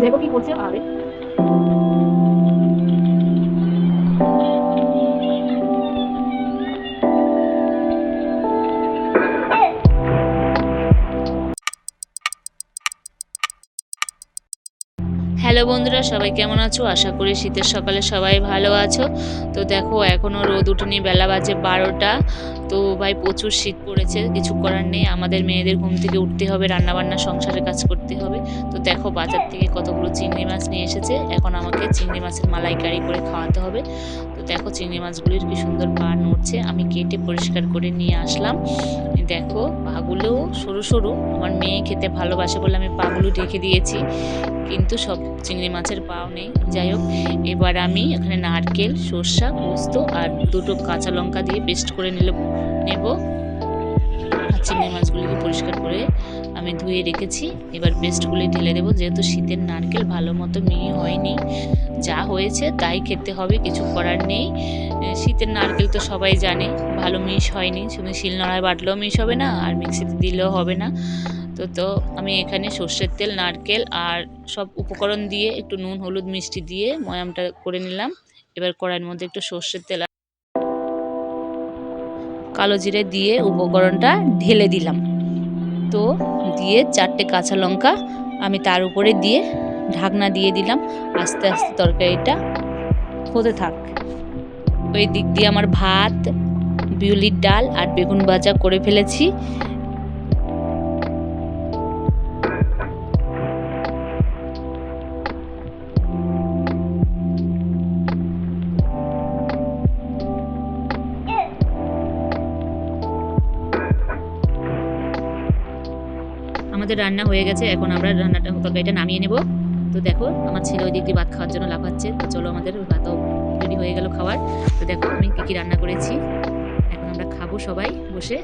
দেখো কি করছে আরে হ্যালো বন্ধুরা, সবাই কেমন আছো? আশা করি শীতের সকালে সবাই ভালো আছো। তো দেখো এখনও রোদ উঠেনি, বেলা বাজে বারোটা। তো ভাই প্রচুর শীত পড়েছে, কিছু করার নেই। আমাদের মেয়েদের ঘুম থেকে উঠতে হবে, রান্নাবান্না সংসারে কাজ করতে হবে। তো দেখো, বাজার থেকে কতগুলো চিংড়ি মাছ নিয়ে এসেছে। এখন আমাকে চিংড়ি মাছের মালাইকারি করে খাওয়াতে হবে। তো দেখো, চিংড়ি মাছগুলির কি সুন্দর পা নড়ছে। আমি কেটে পরিষ্কার করে নিয়ে আসলাম। দেখো পাগুলো সরু সরু। আমার মেয়ে খেতে ভালোবাসে বলে আমি পাগুলো ঢেকে দিয়েছি। কিন্তু সব চিংড়ি মাছের পাও নেই। যাই হোক, এবার আমি এখানে নারকেল, সর্ষা, পোস্ত আর দুটো কাঁচা লঙ্কা দিয়ে পেস্ট করে নিলে নেব। চিংড়ি মাছগুলিকে পরিষ্কার করে আমি ধুয়ে রেখেছি। এবার পেস্টগুলি ঢেলে দেবো। যেহেতু শীতের নারকেল ভালো মতো মিহি হয়নি, যা হয়েছে তাই খেতে হবে, কিছু করার নেই। শীতের নারকেল তো সবাই জানে, ভালো মিশ হয়নি। শুধু শিলনোড়ায় বাটলেও মিশ হবে না, আর মিক্সিতে দিলেও হবে না। তো তো আমি এখানে সর্ষের তেল, নারকেল আর সব উপকরণ দিয়ে একটু নুন, হলুদ মিষ্টি দিয়ে ময়ামটা করে নিলাম। এবার কড়াইয়ের মধ্যে একটু সর্ষের তেল কালো জিরে দিয়ে উপকরণটা ঢেলে দিলাম। তো দিয়ে চারটে কাঁচা লঙ্কা আমি তার উপরে দিয়ে ঢাকনা দিয়ে দিলাম। আস্তে আস্তে তরকারিটা হতে থাক। ওই দিক দিয়ে আমার ভাত, বিউলির ডাল আর বেগুন ভাজা করে ফেলেছি। আমাদের রান্না হয়ে গেছে, এখন আমরা রান্নাটা তরকারিটা নামিয়ে নেব। তো দেখো, আমার ছেলে ওই দিক দিয়ে ভাত খাওয়ার জন্য লাফাচ্ছে। তো চলো আমাদের ভাতও রেডি হয়ে গেল খাওয়ার। তো দেখো আমি কী কী রান্না করেছি। এখন আমরা খাব সবাই বসে।